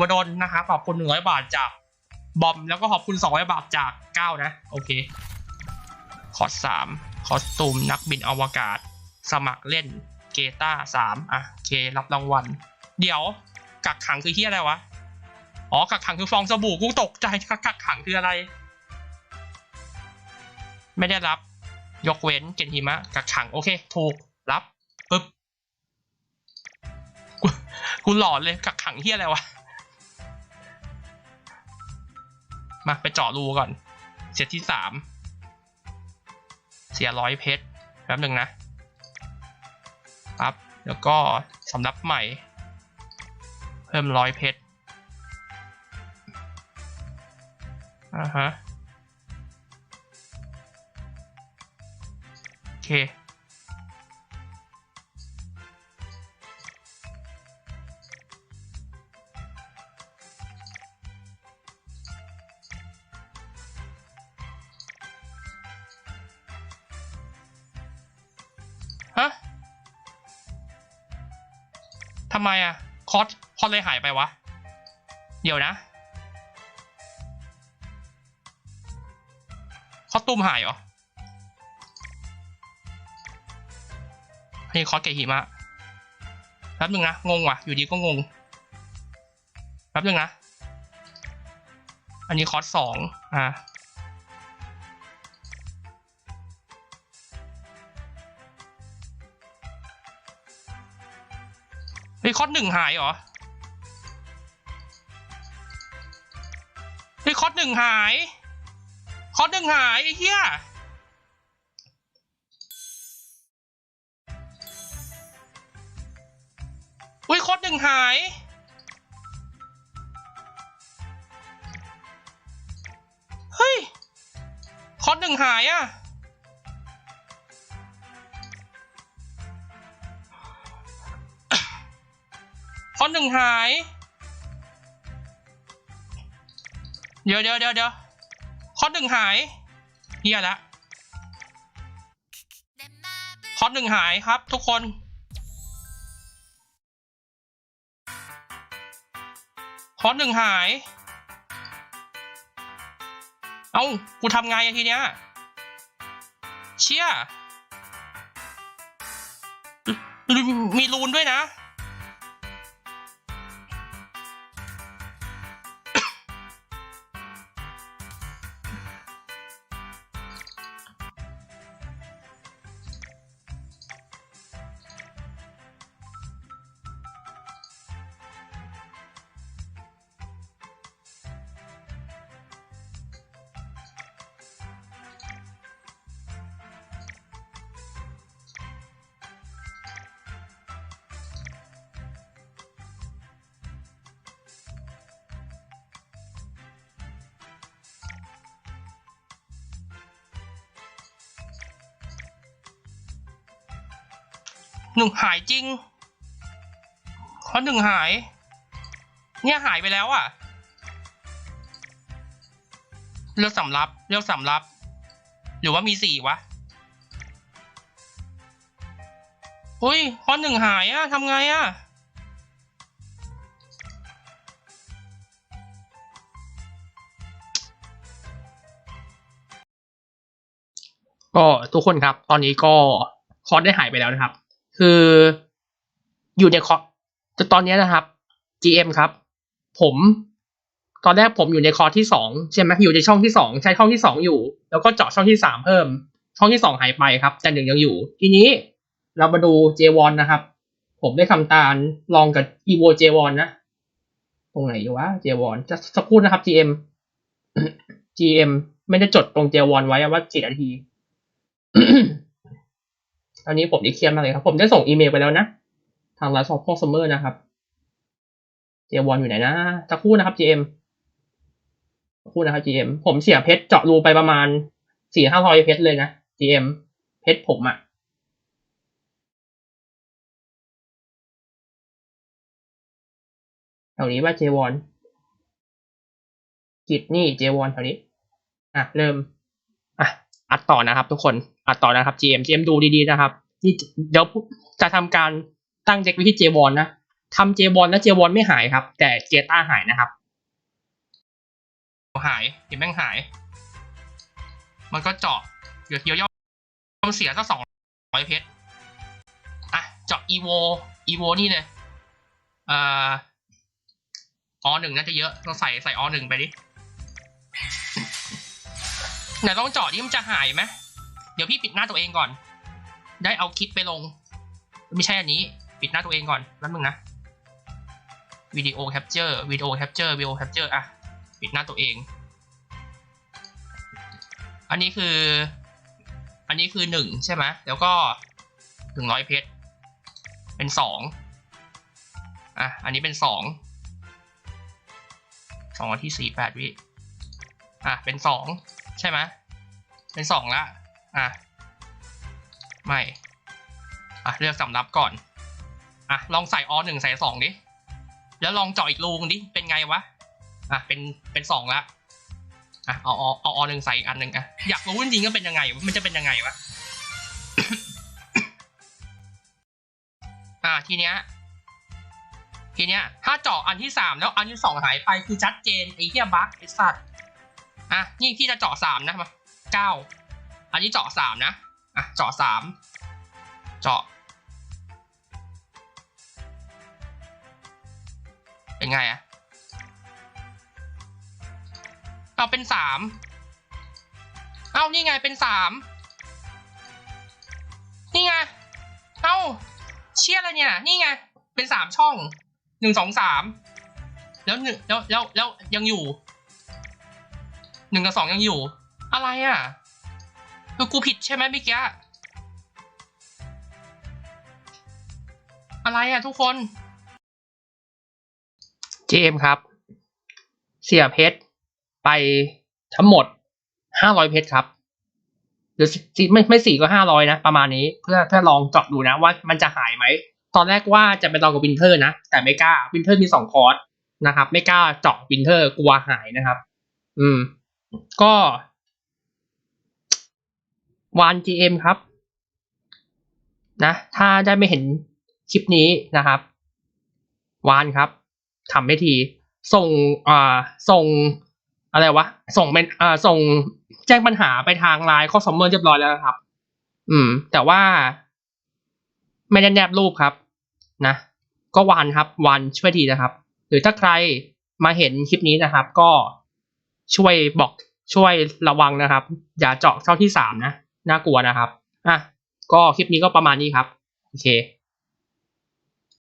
วดลนะครับขอบคุณหนึ่งร้อยบาทจากบอมแล้วก็ขอบคุณสองร้อยบาทจากเก้านะ โอเค คอร์สสามคอสตูมนักบินอวกาศ สมัครเล่นเกตาสามอะโอเครับรางวัล เดี๋ยวกักขังคือที่อะไรวะ อ๋อ กักขังคือฟองสบู่กูตกใจกักขังคืออะไร ไม่ได้รับ ยกเว้นเกนหิมะ กักขังโอเค ถูกรับปึ๊บกูกูหลอนเลยกักขังที่อะไรวะ มาไปเจาะรูก่อน เซตที่สามเสียร้อยเพชรแป๊บหนึ่งนะปั๊บแล้วก็สำรับใหม่ เพิ่มร้อยเพชรอ่าฮะโอเค ทำไมอะคอสคอสเลยหายไปวะ เดี๋ยวนะคอสตูมหายเหรออันนี้คอสเกหิมะแป๊บนึงนะ งงว่ะ อยู่ดีก็งงแป๊บนึงนะ อันนี้คอสสองอ่า ยคอร์สหนึ่งหายเหรอเฮ้ยคอร์สหนึ่งหาย คอร์สหนึ่งหายไอ้เหี้ยอุ้ยคอร์สหนึ่งหายเฮ้ยคอร์สหนึ่งหายอะ อร์สหนึ่งหาย เดี๋ยวเดี๋ยวเดี๋ยวเดี๋ยวคอหนึ่งหายเฮียละคอหนึ่งหายครับทุกคนคอหนึ่งหาย เอ้ากูทำไงอะทีเนี้ย เชี่ยมีรูนด้วยนะ หนึ่งหายจริงเพราะหนึ่งหาย เนี่ยหายไปแล้วอะ่ะเลือกสำรับเลือกสำรับ หรือว่ามีสี่วะอุ้ยข้อหนึ่งหายอะ่ะทำไงอะ่ะก็ทุกคนครับ ตอนนี้ก็คอร์สได้หายไปแล้วนะครับ คืออยู่ในคอร์สตอนนี้นะครับ GM ครับ ผมตอนแรกผมอยู่ในคอร์สที่สองใช่ไหมอยู่ในช่องที่สองใช้ช่องที่สองอยู่ แล้วก็เจาะช่องที่สามเพิ่ม ช่องที่สองหายไปครับ แต่หนึ่งยังอยู่ ทีนี้เรามาดู J1 นะครับ ผมได้ทำการลองกับ Evo J1 นะ ตรงไหนอยู่วะ J1 จะสักครู่นะครับ GM GM ไม่ได้จดตรง J1 ไว้ว่ากี่นาที ตอนนี้ผมได้เคลียร์มากเลยครับ ผมได้ส่งอีเมลไปแล้วนะ ทางร้านซอฟต์พอซัมเมอร์นะครับเจวอนอยู่ไหนนะสักคู่นะครับ GM สักคู่นะครับ GM ผมเสียเพชรเจาะรูไปประมาณสี่ห้าร้อยเพชรเลยนะ GM เพชรผมอะแถวนี้ว่าเจวอนกิจนี่เจวอนแถวนี้ อะ เริ่ม อัดต่อนะครับ ทุกคนอัดต่อนะครับ GM GM ดูดีๆนะครับนี่เดี๋ยวจะทำการตั้งเด็กไว้ที่ J1 นะทำเจบอลแล้วเจบอลไม่หายครับ แต่เจต้าหายนะครับ หายเห็นแม่งหาย มันก็เจาะเดี๋ยวเดียวย่อมเสียสักสองร้อยเพชรอะเจาะอีโวอีโวนี่เลยเอ่ออหนึ่งน่าจะเยอะเราใส่ใส่อหนึ่งไปดิ ไหนลองเจาะดิมันจะหายไหมเดี๋ยวพี่ปิดหน้าตัวเองก่อน ได้เอาคลิปไปลง ไม่ใช่อันนี้ ปิดหน้าตัวเองก่อนแป๊บนึงนะวิดีโอแคปเจอร์วิดีโอแคปเจอร์วิดีโอแคปเจอร์อะปิดหน้าตัวเอง อันนี้คือ อันนี้คือหนึ่งใช่ไหมแล้วก็หนึ่งร้อยเพชรเป็นสองอะอันนี้เป็นสองสองที่สี่แปดวิอะเป็นสอง ใช่ไหมเป็นสองละอะไม่อะเลือกสำรับก่อนอะลองใส่อหนึ่งใส่สองดิแล้วลองเจาะอีกรูงดิเป็นไงวะอะเป็นเป็นสองละอะเอาเอาเอาอหนึ่งใส่อีกอันหนึ่งอะอยากรู้จริงๆก็เป็นยังไงมันจะเป็นยังไงวะอะทีเนี้ยทีเนี้ยถ้าเจาะอันที่สามแล้วอันที่สองหายไปคือชัดเจนไอ้เหี้ยบั๊กไอ้สัตว์ อะนี่พี่จะเจาะสามนะมาเก้าอันนี้เจาะสามนะอะเจาะสามเจาะเป็นไงอะเอาเป็นสามเอานี่ไงเป็นสามนี่ไงเอาเชี่ยอะไรเนี่ย นี่ไงเป็นสามช่องหนึ่งสองสามแล้วหนึ่งแล้วแล้วแล้วยังอยู่ หนึ่งกับสองยังอยู่ อะไรอะ คือกูผิดใช่ไหมเมื่อกี้อะไรอะทุกคนเจมส์ครับ เสียเพชรไปทั้งหมดห้าร้อยเพชรครับหรือไม่ไม่สี่ก็ห้าร้อยนะ ประมาณนี้เพื่อเพื่อลองเจาะดูนะว่ามันจะหายไหม ตอนแรกว่าจะไปลองกับวินเทอร์นะ แต่ไม่กล้าวินเทอร์มีสองคอร์สนะครับ ไม่กล้าเจาะวินเทอร์กลัวหายนะครับ อืม ก็วาน GM ครับ นะ ถ้าได้ไม่เห็นคลิปนี้นะครับ วานครับทำให้ที ส่งอ่าส่งอะไรวะ ส่งเป็นอ่าส่งแจ้งปัญหาไปทางไลน์ข้อสมเมอร์เรียบร้อยแล้วครับ อืม แต่ว่า ไม่ได้แนบรูปครับ นะ ก็วานครับ วานช่วยทีนะครับ หรือถ้าใครมาเห็นคลิปนี้นะครับ ก็ ช่วยบอกช่วยระวังนะครับ อย่าเจาะช่องที่สามนะ น่ากลัวนะครับ อะ ก็คลิปนี้ก็ประมาณนี้ครับ โอเค